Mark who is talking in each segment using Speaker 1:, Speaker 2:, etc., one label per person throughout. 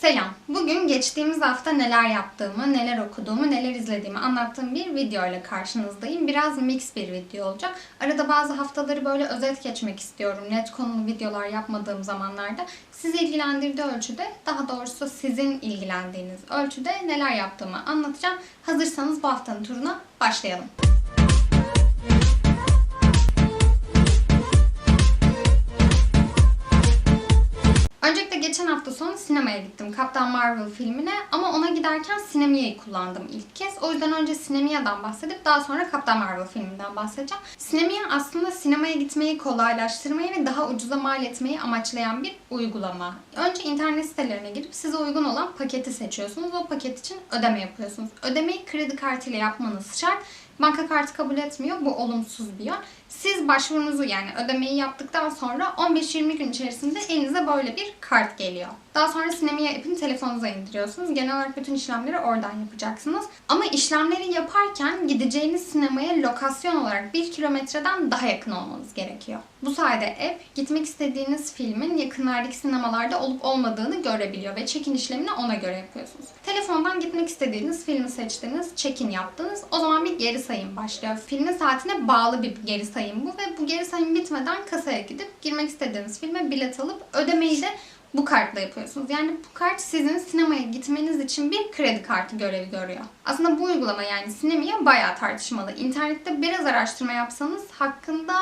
Speaker 1: Selam. Bugün geçtiğimiz hafta neler yaptığımı, neler okuduğumu, neler izlediğimi anlattığım bir video ile karşınızdayım. Biraz mix bir video olacak. Arada bazı haftaları böyle özet geçmek istiyorum. Net konulu videolar yapmadığım zamanlarda sizi ilgilendirdiği ölçüde, daha doğrusu sizin ilgilendiğiniz ölçüde neler yaptığımı anlatacağım. Hazırsanız bu haftanın turuna başlayalım. Öncelikle geçen hafta sonu sinemaya gittim. Kaptan Marvel filmine ama ona giderken Sinemiya'yı kullandım ilk kez. O yüzden önce Sinemiya'dan bahsedip daha sonra Kaptan Marvel filminden bahsedeceğim. Sinemiya aslında sinemaya gitmeyi kolaylaştırmayı ve daha ucuza mal etmeyi amaçlayan bir uygulama. Önce internet sitelerine girip size uygun olan paketi seçiyorsunuz. O paket için ödeme yapıyorsunuz. Ödemeyi kredi kartıyla yapmanız şart. Banka kartı kabul etmiyor. Bu olumsuz bir yön. Siz başvurunuzu yani ödemeyi yaptıktan sonra 15-20 gün içerisinde elinize böyle bir kart geliyor. Daha sonra Sinemia app'ini telefonunuza indiriyorsunuz. Genel olarak bütün işlemleri oradan yapacaksınız. Ama işlemleri yaparken gideceğiniz sinemaya lokasyon olarak 1 kilometreden daha yakın olmanız gerekiyor. Bu sayede app gitmek istediğiniz filmin yakınlardaki sinemalarda olup olmadığını görebiliyor ve check-in işlemini ona göre yapıyorsunuz. Telefondan gitmek istediğiniz filmi seçtiniz, check-in yaptınız. O zaman bir geri sayım başlıyor. Filmin saatine bağlı bir geri sayım bu ve bu geri sayım bitmeden kasaya gidip girmek istediğiniz filme bilet alıp ödemeyi de bu kartla yapıyorsunuz. Yani bu kart sizin sinemaya gitmeniz için bir kredi kartı görevi görüyor. Aslında bu uygulama yani sinemaya bayağı tartışmalı. İnternette biraz araştırma yapsanız hakkında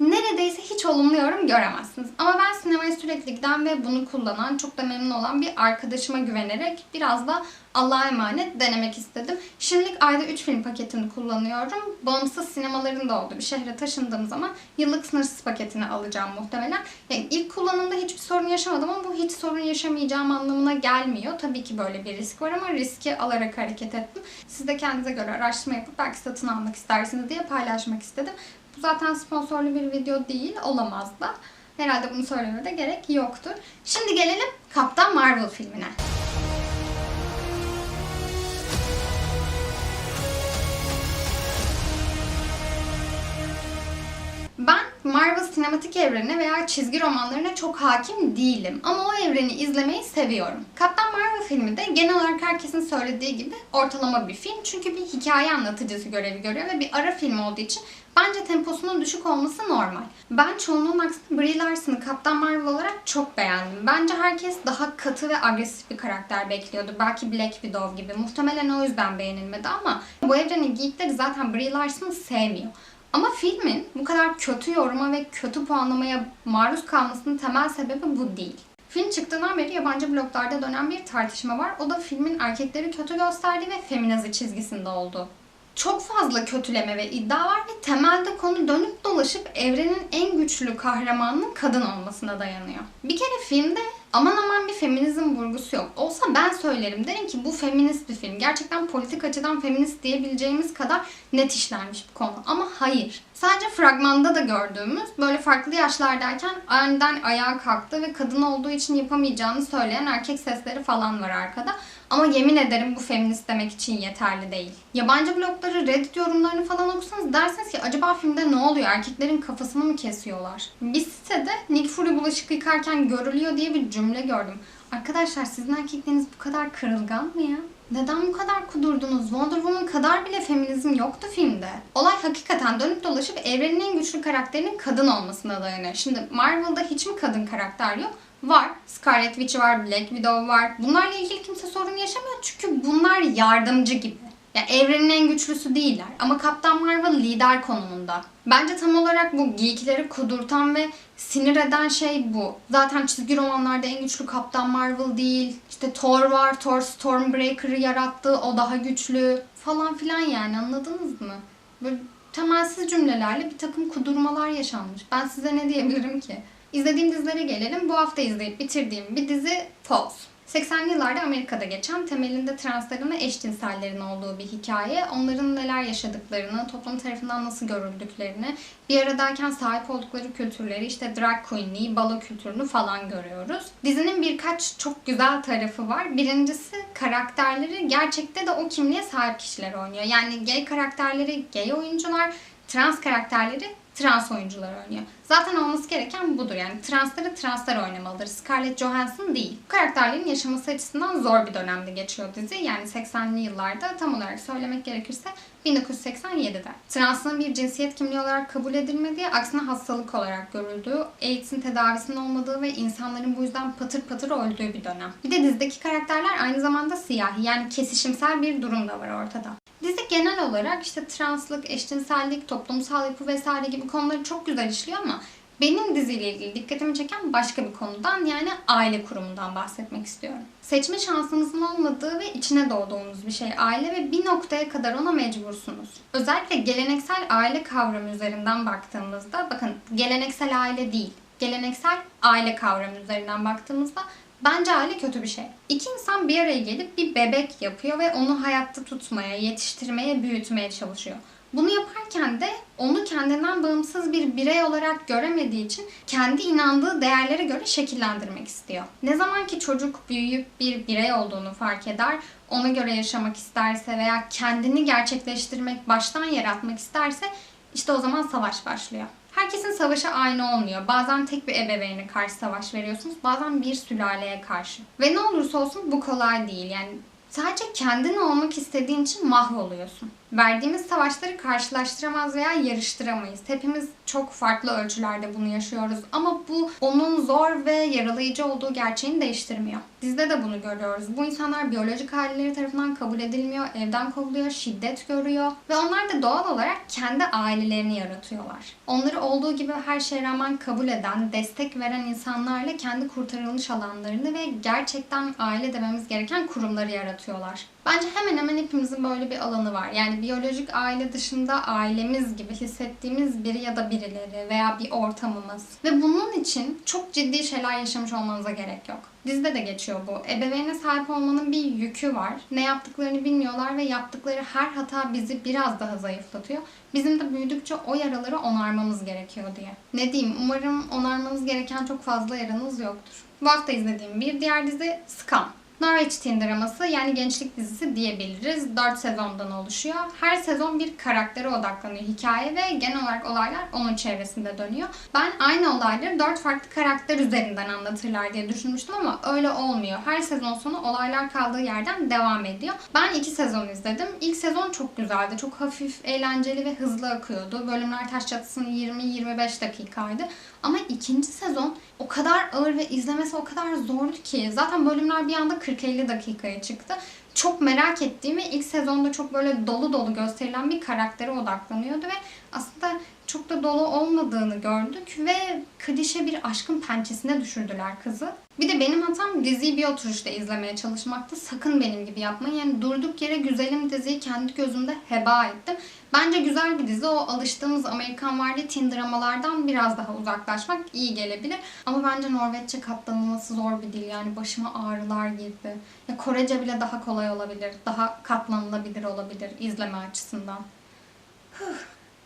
Speaker 1: neredeyse hiç olumlu yorum göremezsiniz. Ama ben sinemaya sürekli giden ve bunu kullanan, çok da memnun olan bir arkadaşıma güvenerek biraz da Allah'a emanet denemek istedim. Şimdilik ayda 3 film paketini kullanıyorum. Bağımsız sinemaların da olduğu bir şehre taşındığım zaman yıllık sınırsız paketini alacağım muhtemelen. Yani ilk kullanımda hiçbir sorun yaşamadım ama bu hiç sorun yaşamayacağım anlamına gelmiyor. Tabii ki böyle bir risk var ama riski alarak hareket ettim. Siz de kendinize göre araştırma yapıp belki satın almak istersiniz diye paylaşmak istedim. Bu zaten sponsorlu bir video değil, olamaz da. Herhalde bunu söylemeye de gerek yoktur. Şimdi gelelim Kaptan Marvel filmine. Marvel sinematik evrenine veya çizgi romanlarına çok hakim değilim. Ama o evreni izlemeyi seviyorum. Kaptan Marvel filmi de genel olarak herkesin söylediği gibi ortalama bir film. Çünkü bir hikaye anlatıcısı görevi görüyor ve bir ara film olduğu için bence temposunun düşük olması normal. Ben çoğunluğun aksine Brie Larson'ı Kaptan Marvel olarak çok beğendim. Bence herkes daha katı ve agresif bir karakter bekliyordu. Belki Black Widow gibi. Muhtemelen o yüzden beğenilmedi ama bu evrenin geekleri zaten Brie Larson'ı sevmiyor. Ama filmin bu kadar kötü yoruma ve kötü puanlamaya maruz kalmasının temel sebebi bu değil. Film çıktığından beri yabancı bloglarda dönen bir tartışma var. O da filmin erkekleri kötü gösterdiği ve feminazi çizgisinde olduğu. Çok fazla kötüleme ve iddia var ve temelde konu dönüp dolaşıp evrenin en güçlü kahramanının kadın olmasına dayanıyor. Bir kere filmde aman aman bir feminizm vurgusu yok. Olsa ben söylerim. Derim ki bu feminist bir film. Gerçekten politik açıdan feminist diyebileceğimiz kadar net işlenmiş bir konu. Ama hayır. Sadece fragmanda da gördüğümüz böyle farklı yaşlardayken aniden ayağa kalktı ve kadın olduğu için yapamayacağını söyleyen erkek sesleri falan var arkada. Ama yemin ederim bu feminist demek için yeterli değil. Yabancı blogları, Reddit yorumlarını falan okursanız dersiniz ki acaba filmde ne oluyor? Erkeklerin kafasını mı kesiyorlar? Bir sitede Nick Fury bulaşık yıkarken görülüyor diye bir cümle gördüm. Arkadaşlar sizin erkekleriniz bu kadar kırılgan mı ya? Neden bu kadar kudurdunuz? Wonder Woman kadar bile feminizm yoktu filmde. Olay hakikaten dönüp dolaşıp evrenin en güçlü karakterinin kadın olmasına dayanıyor. Şimdi Marvel'da hiç mi kadın karakter yok? Var. Scarlet Witch var, Black Widow var. Bunlarla ilgili kimse sorun yaşamıyor çünkü bunlar yardımcı gibi. Yani evrenin en güçlüsü değiller. Ama Kaptan Marvel lider konumunda. Bence tam olarak bu geekleri kudurtan ve sinir eden şey bu. Zaten çizgi romanlarda en güçlü Kaptan Marvel değil. İşte Thor var. Thor Stormbreaker'ı yarattı. O daha güçlü. Falan filan yani anladınız mı? Böyle temelsiz cümlelerle bir takım kudurmalar yaşanmış. Ben size ne diyebilirim ki? İzlediğim dizilere gelelim. Bu hafta izleyip bitirdiğim bir dizi Pose. 80'li yıllarda Amerika'da geçen temelinde transların ve eşcinsellerin olduğu bir hikaye. Onların neler yaşadıklarını, toplum tarafından nasıl görüldüklerini, bir aradayken sahip oldukları kültürleri, işte drag queenliği, balo kültürünü falan görüyoruz. Dizinin birkaç çok güzel tarafı var. Birincisi karakterleri gerçekte de o kimliğe sahip kişiler oynuyor. Yani gay karakterleri gay oyuncular, trans karakterleri trans oyuncular oynuyor. Zaten olması gereken budur yani transları translar oynamalıdır. Scarlett Johansson değil. Bu karakterlerin yaşaması açısından zor bir dönemde geçiyor dizi. Yani 80'li yıllarda tam olarak söylemek gerekirse 1987'de. Transın bir cinsiyet kimliği olarak kabul edilmediği, aksine hastalık olarak görüldüğü, AIDS'in tedavisinin olmadığı ve insanların bu yüzden patır patır öldüğü bir dönem. Bir de dizideki karakterler aynı zamanda siyahi yani kesişimsel bir durum da var ortada. Dizi genel olarak işte translık, eşcinsellik, toplumsal yapı vesaire gibi konuları çok güzel işliyor ama benim diziyle ilgili dikkatimi çeken başka bir konudan yani aile kurumundan bahsetmek istiyorum. Seçme şansınızın olmadığı ve içine doğduğunuz bir şey aile ve bir noktaya kadar ona mecbursunuz. Özellikle geleneksel aile kavramı üzerinden baktığımızda bakın geleneksel aile değil, geleneksel aile kavramı üzerinden baktığımızda Bence aile kötü bir şey. İki insan bir araya gelip bir bebek yapıyor ve onu hayatta tutmaya, yetiştirmeye, büyütmeye çalışıyor. Bunu yaparken de onu kendinden bağımsız bir birey olarak göremediği için kendi inandığı değerlere göre şekillendirmek istiyor. Ne zaman ki çocuk büyüyüp bir birey olduğunu fark eder, ona göre yaşamak isterse veya kendini gerçekleştirmek, baştan yaratmak isterse işte o zaman savaş başlıyor. Herkesin savaşı aynı olmuyor. Bazen tek bir ebeveyne karşı savaş veriyorsunuz, bazen bir sülaleye karşı. Ve ne olursa olsun bu kolay değil. Yani sadece kendin olmak istediğin için mahvoluyorsun. Verdiğimiz savaşları karşılaştıramaz veya yarıştıramayız. Hepimiz çok farklı ölçülerde bunu yaşıyoruz ama bu onun zor ve yaralayıcı olduğu gerçeğini değiştirmiyor. Dizide de bunu görüyoruz. Bu insanlar biyolojik aileleri tarafından kabul edilmiyor, evden kovuluyor, şiddet görüyor ve onlar da doğal olarak kendi ailelerini yaratıyorlar. Onları olduğu gibi her şeye rağmen kabul eden, destek veren insanlarla kendi kurtarılmış alanlarını ve gerçekten aile dememiz gereken kurumları yaratıyorlar. Bence hemen hemen hepimizin böyle bir alanı var. Yani biyolojik aile dışında ailemiz gibi hissettiğimiz biri ya da birileri veya bir ortamımız. Ve bunun için çok ciddi şeyler yaşamış olmanıza gerek yok. Dizide de geçiyor bu. Ebeveyne sahip olmanın bir yükü var. Ne yaptıklarını bilmiyorlar ve yaptıkları her hata bizi biraz daha zayıflatıyor. Bizim de büyüdükçe o yaraları onarmamız gerekiyor diye. Ne diyeyim umarım onarmanız gereken çok fazla yaranız yoktur. Bu hafta izlediğim bir diğer dizi Scam. Norwich Teen draması yani gençlik dizisi diyebiliriz. 4 sezondan oluşuyor. Her sezon bir karaktere odaklanıyor hikaye ve genel olarak olaylar onun çevresinde dönüyor. Ben aynı olayları 4 farklı karakter üzerinden anlatırlar diye düşünmüştüm ama öyle olmuyor. Her sezon sonu olaylar kaldığı yerden devam ediyor. Ben 2 sezon izledim. İlk sezon çok güzeldi. Çok hafif, eğlenceli ve hızlı akıyordu. Bölümler taş çatısının 20-25 dakikaydı. Ama ikinci sezon o kadar ağır ve izlemesi o kadar zordu ki. Zaten bölümler bir anda 40-50 dakikaya çıktı. Çok merak ettiğim ve ilk sezonda çok böyle dolu dolu gösterilen bir karaktere odaklanıyordu ve aslında çok da dolu olmadığını gördük ve klişe bir aşkın pençesine düşürdüler kızı. Bir de benim hatam diziyi bir oturuşta izlemeye çalışmaktı. Sakın benim gibi yapmayın. Yani durduk yere güzelim diziyi kendi gözümde heba ettim. Bence güzel bir dizi. O alıştığımız Amerikan varlığı teen dramalardan biraz daha uzaklaşmak iyi gelebilir. Ama bence Norveççe katlanılması zor bir dil. Yani başıma ağrılar girdi. Ya Korece bile daha kolay olabilir. Daha katlanılabilir olabilir izleme açısından.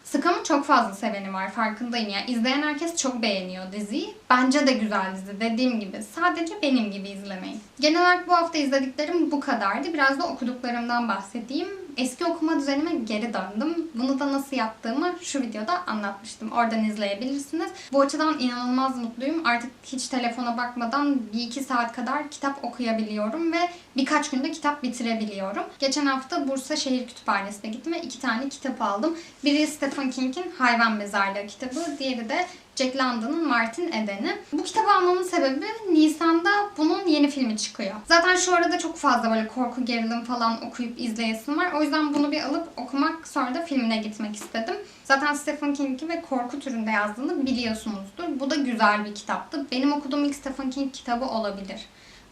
Speaker 1: Scam'ın çok fazla seveni var farkındayım. Yani izleyen herkes çok beğeniyor diziyi. Bence de güzel dizi dediğim gibi. Sadece benim gibi izlemeyin. Genel olarak bu hafta izlediklerim bu kadardı. Biraz da okuduklarımdan bahsedeyim. Eski okuma düzenime geri döndüm. Bunu da nasıl yaptığımı şu videoda anlatmıştım. Oradan izleyebilirsiniz. Bu açıdan inanılmaz mutluyum. Artık hiç telefona bakmadan bir iki saat kadar kitap okuyabiliyorum ve birkaç günde kitap bitirebiliyorum. Geçen hafta Bursa Şehir Kütüphanesi'ne gittim ve iki tane kitap aldım. Biri Stephen King'in Hayvan Mezarlığı kitabı, diğeri de Jack London'ın Martin Eden'i. Bu kitabı almamın sebebi Nisan'da bunun yeni filmi çıkıyor. Zaten şu arada çok fazla böyle korku gerilim falan okuyup izleyesim var. O yüzden bunu bir alıp okumak sonra da filmine gitmek istedim. Zaten Stephen King'i ve korku türünde yazdığını biliyorsunuzdur. Bu da güzel bir kitaptı. Benim okuduğum ilk Stephen King kitabı olabilir.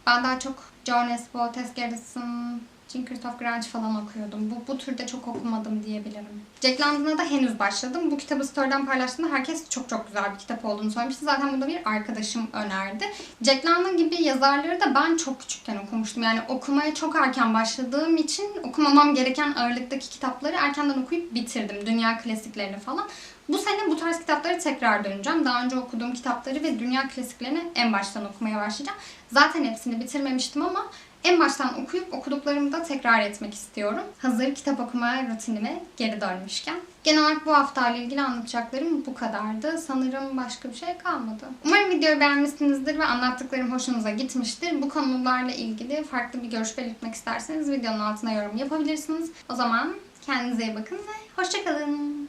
Speaker 1: Ben daha çok John Nesbo, Tess Garrison, Jean Christophe Grange falan okuyordum. Bu, bu türde çok okumadım diyebilirim. Jack London'a da henüz başladım. Bu kitabı story'den paylaştığımda herkes çok çok güzel bir kitap olduğunu söylemişti. Zaten bunu da bir arkadaşım önerdi. Jack London gibi yazarları da ben çok küçükken okumuştum. Yani okumaya çok erken başladığım için okumamam gereken ağırlıktaki kitapları erkenden okuyup bitirdim. Dünya klasiklerini falan. Bu sene bu tarz kitapları tekrar döneceğim. Daha önce okuduğum kitapları ve dünya klasiklerini en baştan okumaya başlayacağım. Zaten hepsini bitirmemiştim ama en baştan okuyup okuduklarımı da tekrar etmek istiyorum. Hazır kitap okuma rutinime geri dönmüşken. Genel olarak bu hafta ile ilgili anlatacaklarım bu kadardı. Sanırım başka bir şey kalmadı. Umarım videoyu beğenmişsinizdir ve anlattıklarım hoşunuza gitmiştir. Bu konularla ilgili farklı bir görüş belirtmek isterseniz videonun altına yorum yapabilirsiniz. O zaman kendinize iyi bakın ve hoşçakalın.